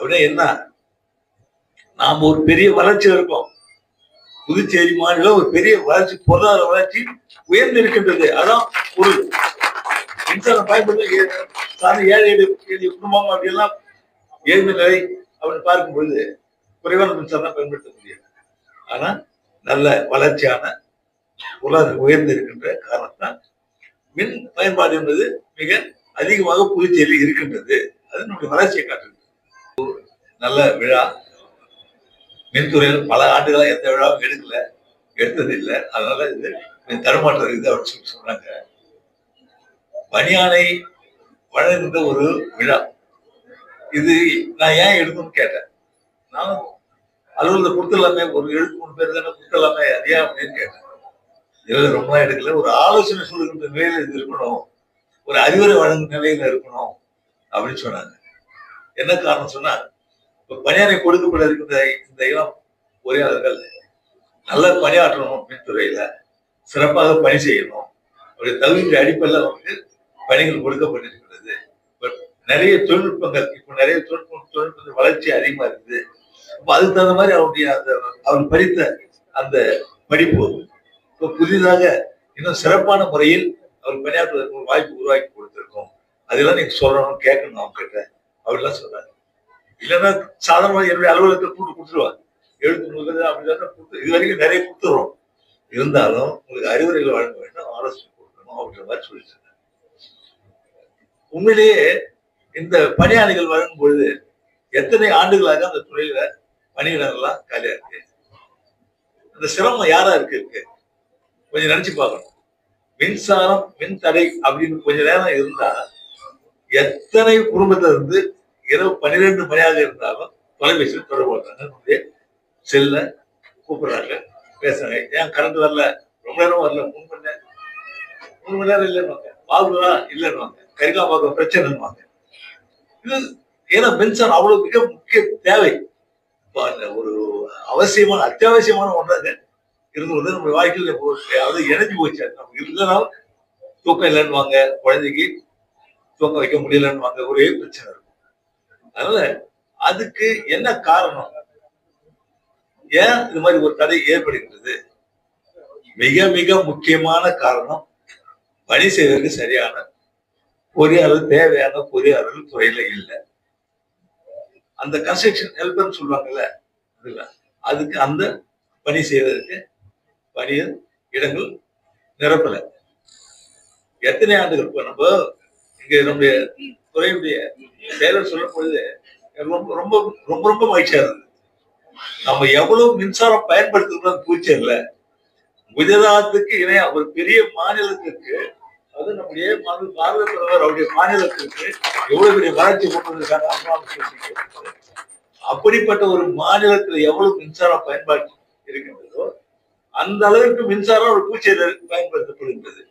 அப்படின்னா என்ன? நாம ஒரு பெரிய வளர்ச்சி இருக்கோம். புதுச்சேரி மாநிலம் ஒரு பெரிய வளர்ச்சி பொருளாதார வளர்ச்சி உயர்ந்து இருக்கின்றது அதான் ஒரு மின்சாரம் பயன்படுத்த சாதாரண ஏழை எளிய குடும்பம் அப்படியெல்லாம் ஏழ்மை நிலை அப்படின்னு பார்க்கும் பொழுது குறைவான மின்சாரம் தான் பயன்படுத்த முடியாது. ஆனா நல்ல வளர்ச்சியான பொருளாதாரம் உயர்ந்து இருக்கின்ற காரணத்தான் மின் பயன்பாடு என்பது மிக அதிகமாக புதுச்சேரியில் இருக்கின்றது. அது நம்முடைய வளர்ச்சியை காட்டுகிறது. நல்ல விழா. மின்துறையில் பல ஆண்டுகளாக எந்த விழாவும் எடுக்கல எடுத்தது இல்லை. அதனால இது தடுமாற்றம் இருக்குது அப்படின்னு சொல்லி சொன்னாங்க பனியானை வழங்குகின்ற ஒரு விழா. இது நான் ஏன் எடுக்கணும்னு கேட்டேன். நானும் அலுவலகத்தை கொடுத்துடலாமே ஒரு எழுத்து மூணு பேர் தானே கொடுத்துடலாமே அது ஏன் அப்படின்னு கேட்டேன். இதில் ரொம்ப நாள் எடுக்கல. ஒரு ஆலோசனை சொல்லுகின்ற நிலையில இது இருக்கணும். ஒரு அறிவுரை வழங்கும் நிலையில இருக்கணும் அப்படின்னு சொன்னாங்க. என்ன காரணம் சொன்னா பணியாரை கொடுக்கப்பட இருக்கின்ற இந்த இளம் பொறியாளர்கள் நல்ல பணியாற்றணும் மின்துறையில சிறப்பாக பணி செய்யணும். அவருடைய தகுதி அடிப்படையில் அவருக்கு பணிகள் கொடுக்கப்பட்டிருக்கிறது. நிறைய தொழில்நுட்பங்கள் இப்போ நிறைய தொழில்நுட்ப தொழில்நுட்ப வளர்ச்சி அதிகமா இருக்குது. அப்போ அதுக்கு தகுந்த மாதிரி அவருடைய அந்த அவர் படித்த அந்த படிப்பு இப்போ புதிதாக இன்னும் சிறப்பான முறையில் அவர் பணியாற்றுவதற்கு ஒரு வாய்ப்பு உருவாக்கி கொடுத்துருக்கோம். அதெல்லாம் நீங்க சொல்லணும் கேட்கணும் அவங்க கிட்ட அப்படிலாம் சொல்றாங்க இல்லைன்னா சாதாரணமாக என்னுடைய அலுவலகத்தை கூட்டு கொடுத்துருவாங்க. எழுத்து முழுக்கிறது அப்படிதான் கொடுத்து இது வரைக்கும் நிறைய கொடுத்துருவோம் இருந்தாலும் உங்களுக்கு அறிவுரைகள் வழங்க வேண்டும். ஆலோசனை கொடுக்கணும் அப்படின்ற மாதிரி சொல்லிட்டு உண்மையிலேயே இந்த பணியாளிகள் வழங்கும் பொழுது எத்தனை ஆண்டுகளாக அந்த துறையில பணியிடங்கள்லாம் காலியா இருக்கு? அந்த சிரமம் யாரா இருக்கு இருக்கு? கொஞ்சம் நினைச்சு பார்க்கணும். மின்சாரம் மின் தடை அப்படின்னு கொஞ்ச நேரம் இருந்தா எத்தனை குடும்பத்துல இருந்து இரவு பன்னிரெண்டு மணியாக இருந்தாலும் தொலைபேசியில் தொடர்பு கொள்றாங்க செல்ல கூப்பிடுறாங்க. பேசுறாங்க. ஏன் கரண்ட் வரல? ரொம்ப நேரம் வரல. மூணு மணி நேரம். மூணு மணி நேரம் இல்லைன்னு பாகுலா இல்லைன்னு கரிகா பார்க்க பிரச்சனைன்னு இது ஏன்னா மின்சாரம் அவ்வளவு மிக முக்கிய தேவை. ஒரு அவசியமான அத்தியாவசியமான ஒன்றாங்க இருந்து வந்து நம்ம வாழ்க்கையில் அதாவது இணைஞ்சு போச்சு. நம்ம நமக்கு இல்லைனாலும் தூக்கம் இல்லைன்னுவாங்க. குழந்தைக்கு தூக்கம் வைக்க முடியலன்னுவாங்க. ஒரே பிரச்சனை இருக்கும் அதனால அதுக்கு என்ன காரணம்? ஏன் இது மாதிரி ஒரு தடை ஏற்படுகிறது மிக மிக முக்கியமான காரணம் பணி செய்வதற்கு சரியான பொறியாளர் தேவையான பொறியாளர்கள் துறையில இல்லை. அந்த கன்ஸ்ட்ரக்ஷன் ஹெல்பர்னு சொல்லுவாங்கல்ல அதுல அதுக்கு அந்த பணி செய்வதற்கு பணிய இடங்கள் நிரப்பல. எத்தனை ஆண்டுகள்? இப்ப நம்ம இங்க நம்முடைய துறையுடைய செயலர் சொல்லும் பொழுது ரொம்ப ரொம்ப ரொம்ப ரொம்ப மகிழ்ச்சியா இருந்தது. நம்ம எவ்வளவு மின்சாரம் பயன்படுத்துகிறோம் பூச்சேரியில குஜராத்துக்கு இணையா ஒரு பெரிய மாநிலத்திற்கு அது நம்முடைய பாரத பிரதமர் அவருடைய மாநிலத்திற்கு எவ்வளவு பெரிய வளர்ச்சி கொண்டு அப்படிப்பட்ட ஒரு மாநிலத்துல எவ்வளவு மின்சாரம் பயன்பாடு இருக்கின்றதோ அந்த அளவுக்கு மின்சாரம் ஒரு பூச்சேரியில் பயன்படுத்தப்படுகின்றது.